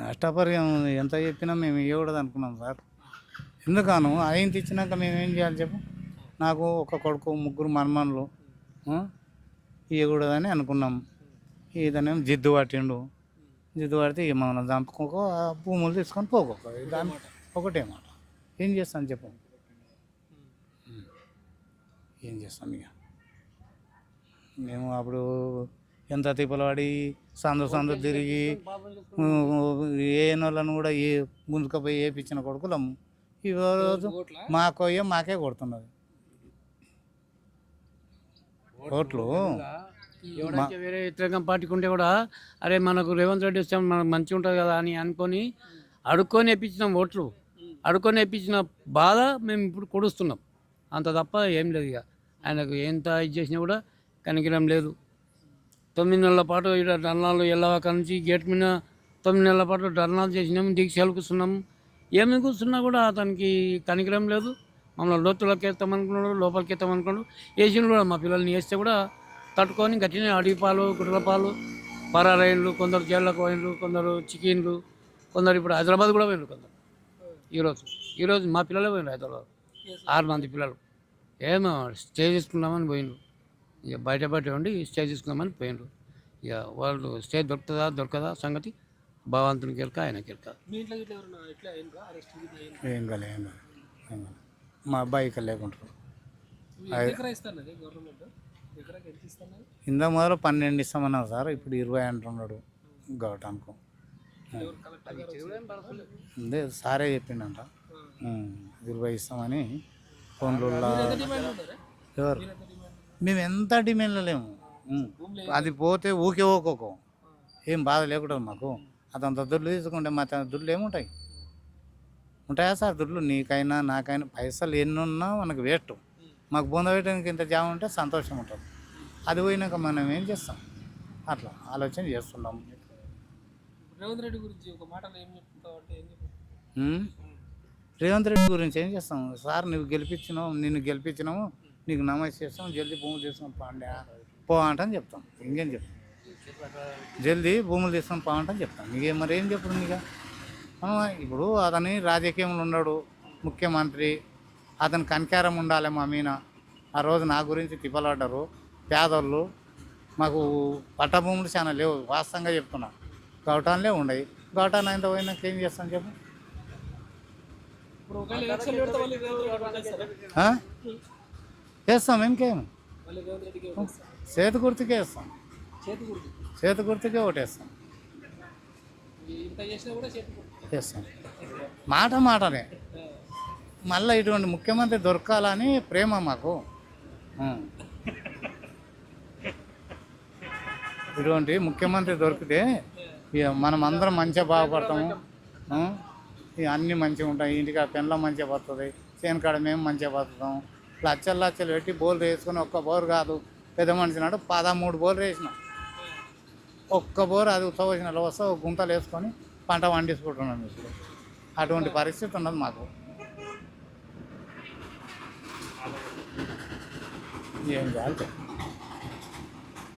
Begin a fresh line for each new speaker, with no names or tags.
నష్టపరిహారం ఎంత
చెప్పినా మేము ఇవ్వకూడదు అనుకున్నాం సార్. ఎందుకను? ఆయన ఇచ్చినాక మేము ఏం చేయాలి చెప్పు? నాకు ఒక కొడుకు ముగ్గురు మన్మన్లు ఇవ్వకూడదని అనుకున్నాం. ఇతనేమో జిద్దు పట్టిండు. జిద్దు పడితే ఇక మనం చంపుకోక ఆ భూములు తీసుకొని పోకోక దాని ఒకటే మాట. ఏం చేస్తాను చెప్పు? ఏం చేస్తాం ఇక? మేము అప్పుడు ఎంత తిప్పలు పడి సందు సందు తిరిగి ఏనోళ్ళను కూడా ఏ ముందుకుపోయి వేపించిన కొడుకులము. ఈ రోజు మా కొయ్య మాకే కొడుతున్నది. ఓట్లు?
వేరే వ్యతిరేకం పార్టీకి ఉంటే కూడా అరే మనకు రేవంత్ రెడ్డి వస్తే మనకు మంచిగా ఉంటుంది కదా అని అనుకొని అడుక్కొని వేయించినాం ఓట్లు. అడుక్కొని వేయించిన బాధ మేము ఇప్పుడు కొడుస్తున్నాం. అంత తప్ప ఏం లేదు ఇక. ఆయనకు ఎంత ఇది చేసినా కూడా కనికిరం లేదు. తొమ్మిది నెలల పాటు ఇక్కడ ధర్నాలు ఎల్లవాక నుంచి గేట్ మీద తొమ్మిది నెలల పాటు ధర్నాలు చేసినాము దీక్షలు కూర్చున్నాము ఏమి కూర్చున్నా కూడా అతనికి కనికరం లేదు. మమ్మల్ని లోతులోకి వేస్తామనుకున్నాడు లోపలికి వేస్తామనుకున్నాడు వేసిన కూడా మా పిల్లల్ని వేస్తే కూడా తట్టుకొని గట్టిన అడవి పాలు గుడ్ల పాలు పరారైన్లు కొందరు జైళ్ళకు పోయినరు కొందరు చికెన్లు కొందరు ఇప్పుడు హైదరాబాద్ కూడా పోయినారు కొందరు. ఈరోజు ఈరోజు మా పిల్లలే పోయినారు హైదరాబాద్. ఆరు మంది పిల్లలు. ఏమో స్టే చేసుకుందామని పోయినారు ఇక బయట బయట ఉండి స్టే చేసుకుందామని పోయినారు ఇక వాళ్ళు స్టే దొరుకుతుందా దొరకదా సంగతి
అయినరా అరెస్ట్ గిట్లా అయిండ్రా?
ఏం కాలే ఏం మా అబ్బాయి ఇక్కడ లేకుంటారు. ఇంత మొదలు పన్నెండు ఇస్తామన్నారు సార్ ఇప్పుడు ఇరవై అంటున్నాడు గవటానికి అదే సారే చెప్పిండంట. ఇరవై ఇస్తామని ఫోన్లో ఎవరు? మేము ఎంత డిమాండ్లో లేము అది పోతే ఊకే ఊకోకో. ఏం బాధ లేకుండా మాకు. అతంత దుడ్లు తీసుకుంటే మా తన దుడ్లు ఏముంటాయి? ఉంటాయా సార్ దుడ్లు? నీకైనా నాకైనా పైసలు ఎన్ని ఉన్నా మనకు వేస్ట్ మాకు బొంద పెట్టడానికి ఇంత జామ ఉంటే సంతోషం ఉంటుంది. అది పోయినాక మనం ఏం చేస్తాం? అట్లా ఆలోచన చేస్తున్నాం.
రేవంత్ రెడ్డి గురించి ఒక మాటలో ఏం చెప్తావు అంటే?
రేవంత్ రెడ్డి గురించి ఏం చేస్తాం? సార్ నువ్వు గెలిపించినావు నిన్ను గెలిపించినాము. నీకు నమస్తే చేస్తాం జల్దీ భూములు తీసుకొని పాండే. పో అంటని చెప్తాం. ఇంకేం చెప్తాం జల్దీ భూములు తీసుకొని పో అంటని చెప్తాం. నీకేం మరి ఏం చెప్పరు నీక? ఇప్పుడు అతని రాజకీయంలో ఉన్నాడు ముఖ్యమంత్రి. అతని కనికారం ఉండాలి మా మీన ఆ రోజు నా గురించి తిప్పలాడ్డారు పేదోళ్ళు. మాకు పట్ట భూములు చాలా లేవు వాస్తవంగా చెప్తున్నా. గవటాన్లే ఉండయి. గవటాన్ అయిన పోయినాక ఏం చేస్తాం చెప్పు?
ఇప్పుడు
చేస్తాం ఇంకేం? చేతి గుర్తుకే వేస్తాం.
చేతి గుర్తు.
చేతి గుర్తుకే ఓటేస్తాం. చేస్తాం మాట మాటనే. మళ్ళీ ఇటువంటి ముఖ్యమంత్రి దొరకాలని ప్రేమ మాకు. ఇటువంటి ముఖ్యమంత్రి దొరికితే ఇక మనం అందరం మంచిగా బాగుపడతాము? ఇక అన్నీ మంచిగా ఉంటాయి. ఇంటికి ఆ పెన్లో మంచిగా పడుతుంది. చేనుకాడ మేము మంచిగా బతుకుతాం. లచ్చలు లచ్చలు పెట్టి బోర్లు వేసుకొని ఒక్క బోర్ కాదు. పెద్ద మనిషి నాడు పదమూడు బోర్లు వేసినాం. ఒక్క బోర్ అది ఉత్తవసిన వస్తే ఒక గుంతలు వేసుకొని పంట పండించుకుంటున్నాం ఇప్పుడు. అటువంటి పరిస్థితి ఉన్నది మాకు. ఏం చేయాలి